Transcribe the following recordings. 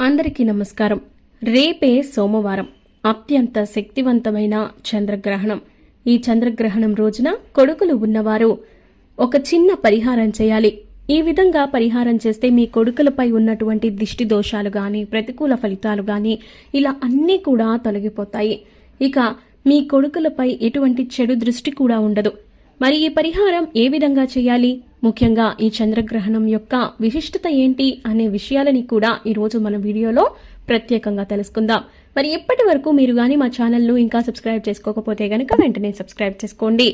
అందరికీ నమస్కారం. రేపే సోమవారం. అత్యంత శక్తివంతమైన చంద్రగ్రహణం. ఈ చంద్రగ్రహణం రోజున కొడుకులు ఉన్నవారు ఒక చిన్న పరిహారం చేయాలి. ఈ విధంగా పరిహారం చేస్తే మీ కొడుకులపై ఉన్నటువంటి దిష్టి దోషాలు గాని ప్రతికూల ఫలితాలు గాని ఇలా అన్నీ కూడా తొలగిపోతాయి. ఇక మీ కొడుకులపై ఎటువంటి చెడు దృష్టి కూడా ఉండదు. మరి ఈ పరిహారం ఏ విధంగా చేయాలి? ముఖ్యంగా ఈ చంద్రగ్రహణం యొక్క విశిష్టత ఏంటి అనే విషయాలని కూడా ఈరోజు మన వీడియోలో ప్రత్యేకంగా తెలుసుకుందాం. మరి ఇప్పటి వరకు మీరు కానీ మా ఛానల్ను ఇంకా సబ్స్క్రైబ్ చేసుకోకపోతే కనుక వెంటనే సబ్స్క్రైబ్ చేసుకోండి.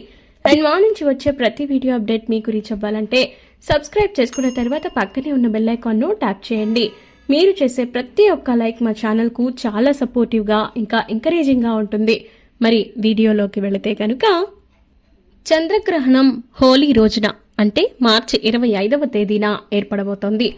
అండ్ మా నుంచి వచ్చే ప్రతి వీడియో అప్డేట్ మీకు రీచ్ అవ్వాలంటే సబ్స్క్రైబ్ చేసుకున్న తర్వాత పక్కనే ఉన్న బెల్ ఐకాన్ను ట్యాప్ చేయండి. మీరు చేసే ప్రతి ఒక్క లైక్ మా ఛానల్కు చాలా సపోర్టివ్గా ఇంకా ఎంకరేజింగ్గా ఉంటుంది. మరి వీడియోలోకి వెళితే కనుక చంద్రగ్రహణం హోలీ రోజున అంటే మార్చి ఇరవై ఐదవ తేదీన ఏర్పడబోతోంది.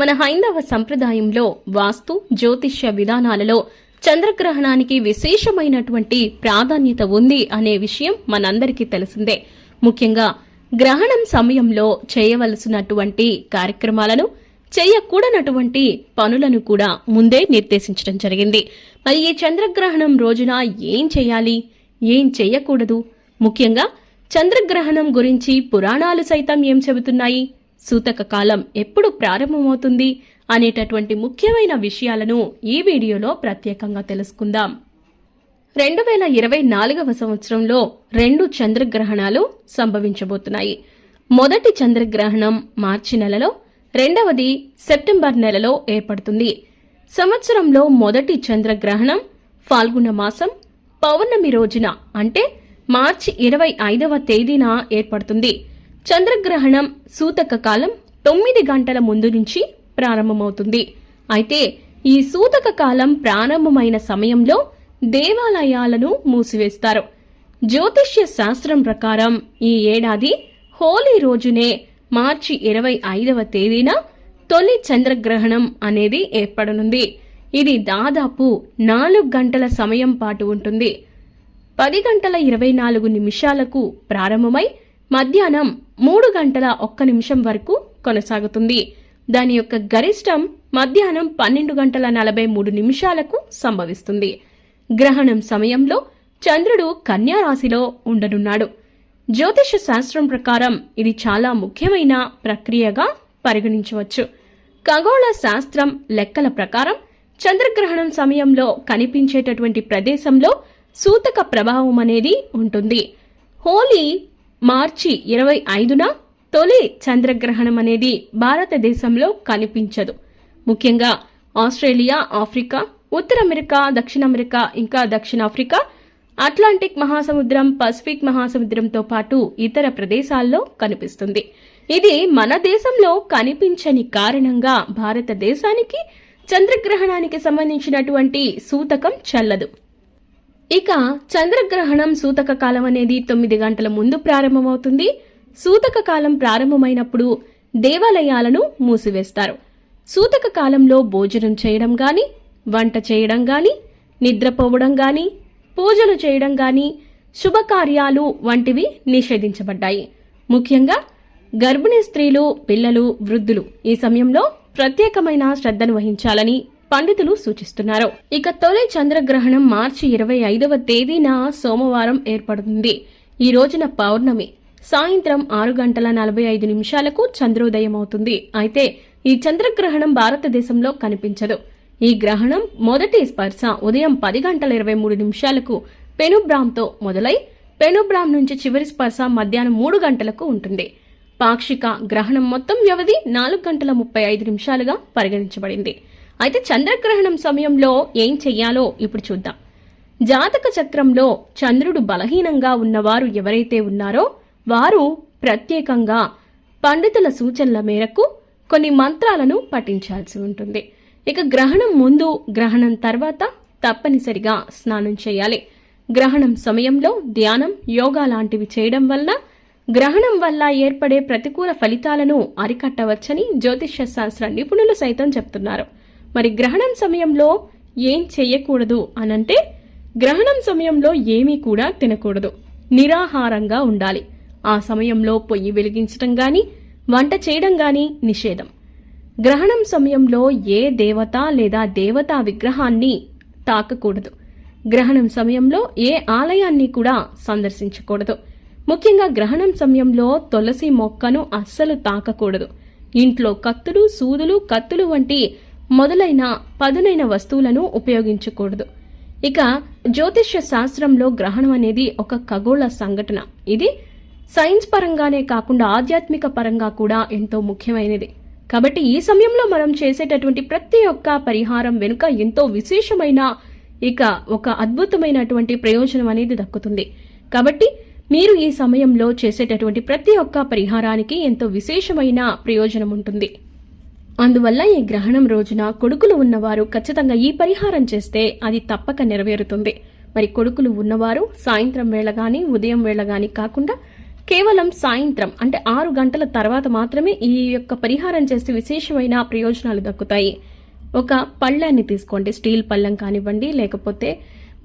మన హైందవ సంప్రదాయంలో వాస్తు జ్యోతిష్య విధానాలలో చంద్రగ్రహణానికి విశేషమైనటువంటి ప్రాధాన్యత ఉంది అనే విషయం మనందరికీ తెలిసిందే. ముఖ్యంగా గ్రహణం సమయంలో చేయవలసినటువంటి కార్యక్రమాలను చేయకూడనటువంటి పనులను కూడా ముందే నిర్దేశించడం జరిగింది. మరి ఈ చంద్రగ్రహణం రోజున ఏం చేయాలి? ఏం చేయకూడదు? ముఖ్యంగా చంద్రగ్రహణం గురించి పురాణాలు సైతం ఏం చెబుతున్నాయి? సూతక కాలం ఎప్పుడు ప్రారంభమవుతుంది? అనేటటువంటి ముఖ్యమైన విషయాలను ఈ వీడియోలో ప్రత్యేకంగా తెలుసుకుందాం. రెండు వేల ఇరవై నాలుగవ సంవత్సరంలో రెండు చంద్రగ్రహణాలు సంభవించబోతున్నాయి. మొదటి చంద్రగ్రహణం మార్చి నెలలో రెండవది సెప్టెంబర్ నెలలో ఏర్పడుతుంది. సంవత్సరంలో మొదటి చంద్రగ్రహణం ఫాల్గుణ మాసం పౌర్ణమి రోజున అంటే మార్చి ఇరవై ఐదవ తేదీన ఏర్పడుతుంది. చంద్రగ్రహణం సూతక కాలం తొమ్మిది గంటల ముందు నుంచి ప్రారంభమవుతుంది. అయితే ఈ సూతక కాలం ప్రారంభమైన సమయంలో దేవాలయాలను మూసివేస్తారు. జ్యోతిష్య శాస్త్రం ప్రకారం ఈ ఏడాది హోలీ రోజునే మార్చి ఇరవై ఐదవ తేదీన తొలి చంద్రగ్రహణం అనేది ఏర్పడనుంది. ఇది దాదాపు నాలుగు గంటల సమయం పాటు ఉంటుంది. పది గంటల ఇరవై నాలుగు నిమిషాలకు ప్రారంభమై మధ్యాహ్నం మూడు గంటల ఒక్క నిమిషం వరకు కొనసాగుతుంది. దాని యొక్క గరిష్టం మధ్యాహ్నం పన్నెండు గంటల నలభై మూడు నిమిషాలకు సంభవిస్తుంది. గ్రహణం సమయంలో చంద్రుడు కన్యా రాశిలో ఉండనున్నాడు. జ్యోతిష శాస్త్రం ప్రకారం ఇది చాలా ముఖ్యమైన ప్రక్రియగా పరిగణించవచ్చు. ఖగోళ శాస్త్రం లెక్కల ప్రకారం చంద్రగ్రహణం సమయంలో కనిపించేటటువంటి ప్రదేశంలో సూతక ప్రభావం అనేది ఉంటుంది. హోలీ మార్చి ఇరవై ఐదున తొలి చంద్రగ్రహణం అనేది భారతదేశంలో కనిపించదు. ముఖ్యంగా ఆస్ట్రేలియా ఆఫ్రికా ఉత్తర అమెరికా దక్షిణ అమెరికా ఇంకా దక్షిణాఫ్రికా అట్లాంటిక్ మహాసముద్రం పసిఫిక్ మహాసముద్రంతో పాటు ఇతర ప్రదేశాల్లో కనిపిస్తుంది. ఇది మన దేశంలో కనిపించని కారణంగా భారతదేశానికి చంద్రగ్రహణానికి సంబంధించినటువంటి సూతకం చల్లదు. ఇక చంద్రగ్రహణం సూతక కాలం అనేది తొమ్మిది గంటల ముందు ప్రారంభమవుతుంది. సూతక కాలం ప్రారంభమైనప్పుడు దేవాలయాలను మూసివేస్తారు. సూతక కాలంలో భోజనం చేయడం గాని వంట చేయడం గాని నిద్రపోవడం గాని పూజలు చేయడం గాని శుభకార్యాలు వంటివి నిషేధించబడ్డాయి. ముఖ్యంగా గర్భిణీ స్త్రీలు పిల్లలు వృద్ధులు ఈ సమయంలో ప్రత్యేకమైన శ్రద్ధను వహించాలని పండితులు సూచిస్తున్నారు. ఇక తొలి చంద్రగ్రహణం మార్చి ఇరవై ఐదవ తేదీన సోమవారం ఏర్పడుతుంది. ఈ రోజున పౌర్ణమి. సాయంత్రం ఆరు గంటల నలభై ఐదు నిమిషాలకు చంద్రోదయం అవుతుంది. అయితే ఈ చంద్రగ్రహణం భారతదేశంలో కనిపించదు. ఈ గ్రహణం మొదటి స్పర్శ ఉదయం పది గంటల ఇరవై మూడు నిమిషాలకు పెనుబ్రామ్తో మొదలై పెనుబ్రామ్ నుంచి చివరి స్పర్శ మధ్యాహ్నం మూడు గంటలకు ఉంటుంది. పాక్షిక గ్రహణం మొత్తం వ్యవధి నాలుగు గంటల ముప్పై ఐదు నిమిషాలుగా పరిగణించబడింది. అయితే చంద్రగ్రహణం సమయంలో ఏం చెయ్యాలో ఇప్పుడు చూద్దాం. జాతక చక్రంలో చంద్రుడు బలహీనంగా ఉన్నవారు ఎవరైతే ఉన్నారో వారు ప్రత్యేకంగా పండితుల సూచనల మేరకు కొన్ని మంత్రాలను పఠించాల్సి ఉంటుంది. ఇక గ్రహణం ముందు గ్రహణం తర్వాత తప్పనిసరిగా స్నానం చేయాలి. గ్రహణం సమయంలో ధ్యానం యోగా లాంటివి చేయడం వల్ల గ్రహణం వల్ల ఏర్పడే ప్రతికూల ఫలితాలను అరికట్టవచ్చని జ్యోతిష్య శాస్త్ర నిపుణులు సైతం చెప్తున్నారు. మరి గ్రహణం సమయంలో ఏం చేయకూడదు అనంటే గ్రహణం సమయంలో ఏమీ కూడా తినకూడదు. నిరాహారంగా ఉండాలి. ఆ సమయంలో పొయ్యి వెలిగించడం గాని వంట చేయడం గాని నిషేధం. గ్రహణం సమయంలో ఏ దేవత లేదా దేవతా విగ్రహాన్ని తాకకూడదు. గ్రహణం సమయంలో ఏ ఆలయాన్ని కూడా సందర్శించకూడదు. ముఖ్యంగా గ్రహణం సమయంలో తులసి మొక్కను అస్సలు తాకకూడదు. ఇంట్లో కత్తులు సూదులు కత్తులు వంటి మొదలైన పదునైన వస్తువులను ఉపయోగించకూడదు. ఇక జ్యోతిష్య శాస్త్రంలో గ్రహణం అనేది ఒక ఖగోళ సంఘటన. ఇది సైన్స్ పరంగానే కాకుండా ఆధ్యాత్మిక పరంగా కూడా ఎంతో ముఖ్యమైనది. కాబట్టి ఈ సమయంలో మనం చేసేటటువంటి ప్రతి ఒక్క పరిహారం వెనుక ఎంతో విశేషమైన ఇక ఒక అద్భుతమైనటువంటి ప్రయోజనం అనేది దక్కుతుంది. కాబట్టి మీరు ఈ సమయంలో చేసేటటువంటి ప్రతి ఒక్క పరిహారానికి ఎంతో విశేషమైన ప్రయోజనం ఉంటుంది. అందువల్ల ఈ గ్రహణం రోజున కొడుకులు ఉన్నవారు ఖచ్చితంగా ఈ పరిహారం చేస్తే అది తప్పక నెరవేరుతుంది. మరి కొడుకులు ఉన్నవారు సాయంత్రం వేళ కానీ ఉదయం వేళ కానీ కాకుండా కేవలం సాయంత్రం అంటే ఆరు గంటల తర్వాత మాత్రమే ఈ యొక్క పరిహారం చేస్తే విశేషమైన ప్రయోజనాలు దక్కుతాయి. ఒక పళ్ళాన్ని తీసుకోండి. స్టీల్ పళ్ళం కానివ్వండి లేకపోతే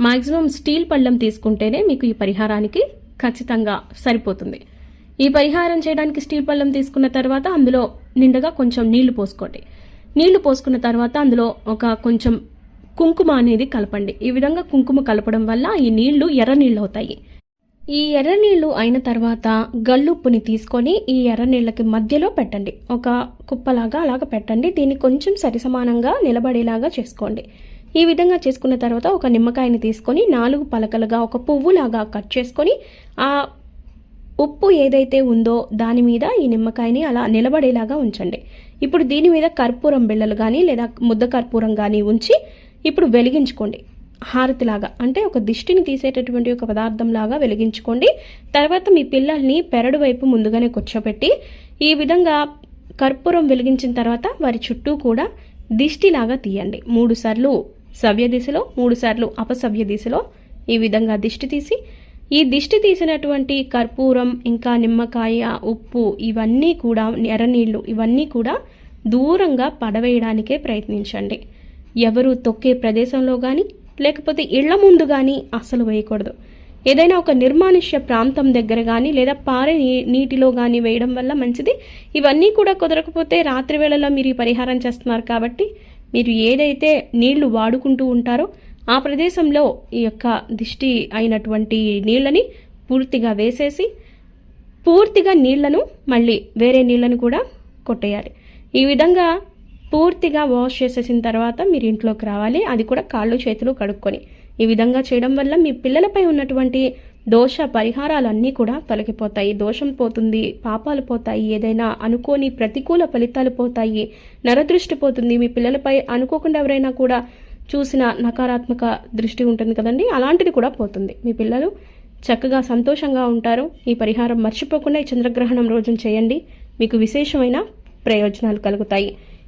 మాక్సిమం స్టీల్ పళ్ళం తీసుకుంటేనే మీకు ఈ పరిహారానికి ఖచ్చితంగా సరిపోతుంది. ఈ పరిహారం చేయడానికి స్టీల్ పళ్ళెం తీసుకున్న తర్వాత అందులో నిండుగా కొంచెం నీళ్ళు పోసుకోండి. నీళ్ళు పోసుకున్న తర్వాత అందులో ఒక కొంచెం కుంకుమ అనేది కలపండి. ఈ విధంగా కుంకుమ కలపడం వల్ల ఈ నీళ్ళు ఎర్ర నీళ్ళు అవుతాయి. ఈ ఎర్ర నీళ్ళు అయిన తర్వాత గల్లుప్పుని తీసుకొని ఈ ఎర్ర నీళ్ళకి మధ్యలో పెట్టండి. ఒక కుప్పలాగా అలాగ పెట్టండి. దీన్ని కొంచెం సరిసమానంగా నిలబడేలాగా చేసుకోండి. ఈ విధంగా చేసుకున్న తర్వాత ఒక నిమ్మకాయని తీసుకొని నాలుగు పలకలుగా ఒక పువ్వులాగా కట్ చేసుకొని ఆ ఉప్పు ఏదైతే ఉందో దాని మీద ఈ నిమ్మకాయని అలా నిలబడేలాగా ఉంచండి. ఇప్పుడు దీని మీద కర్పూరం బిళ్ళలు కానీ లేదా ముద్ద కర్పూరం కానీ ఉంచి ఇప్పుడు వెలిగించుకోండి. హారతిలాగా అంటే ఒక దిష్టిని తీసేటటువంటి ఒక పదార్థం లాగా వెలిగించుకోండి. తర్వాత మీ పిల్లల్ని పెరడు వైపు ముందుగానే కూర్చోబెట్టి ఈ విధంగా కర్పూరం వెలిగించిన తర్వాత వారి చుట్టూ కూడా దిష్టిలాగా తీయండి. మూడు సార్లు సవ్య దిశలో మూడుసార్లు అపసవ్య దిశలో ఈ విధంగా దిష్టి తీసి ఈ దిష్టి తీసినటువంటి కర్పూరం ఇంకా నిమ్మకాయ ఉప్పు ఇవన్నీ కూడా ఎర్రనీళ్ళు ఇవన్నీ కూడా దూరంగా పడవేయడానికే ప్రయత్నించండి. ఎవరు తొక్కే ప్రదేశంలో కానీ లేకపోతే ఇళ్ళ ముందు కానీ అస్సలు వేయకూడదు. ఏదైనా ఒక నిర్మానుష్య ప్రాంతం దగ్గర కానీ లేదా పారే నీటిలో కానీ వేయడం వల్ల మంచిది. ఇవన్నీ కూడా కుదరకపోతే రాత్రి వేళలో మీరు ఈ పరిహారం చేస్తున్నారు కాబట్టి మీరు ఏదైతే నీళ్ళు వాడుకుంటూ ఉంటారో ఆ ప్రదేశంలో ఈ యొక్క దిష్టి అయినటువంటి నీళ్ళని పూర్తిగా వేసేసి పూర్తిగా నీళ్ళను మళ్ళీ వేరే నీళ్ళను కూడా కొట్టేయాలి. ఈ విధంగా పూర్తిగా వాష్ చేసేసిన తర్వాత మీరు ఇంట్లోకి రావాలి. అది కూడా కాళ్ళు చేతులు కడుక్కొని. ఈ విధంగా చేయడం వల్ల మీ పిల్లలపై ఉన్నటువంటి దోష పరిహారాలన్నీ కూడా తొలగిపోతాయి. దోషం పోతుంది పాపాలు పోతాయి ఏదైనా అనుకోని ప్రతికూల ఫలితాలు పోతాయి నరదృష్టి పోతుంది. మీ పిల్లలపై అనుకోకుండా ఎవరైనా కూడా చూసిన నకారాత్మక దృష్టి ఉంటుంది కదండి అలాంటిది కూడా పోతుంది. మీ పిల్లలు చక్కగా సంతోషంగా ఉంటారు. ఈ పరిహారం మర్చిపోకుండా ఈ చంద్రగ్రహణం రోజున చేయండి. మీకు విశేషమైన ప్రయోజనాలు కలుగుతాయి.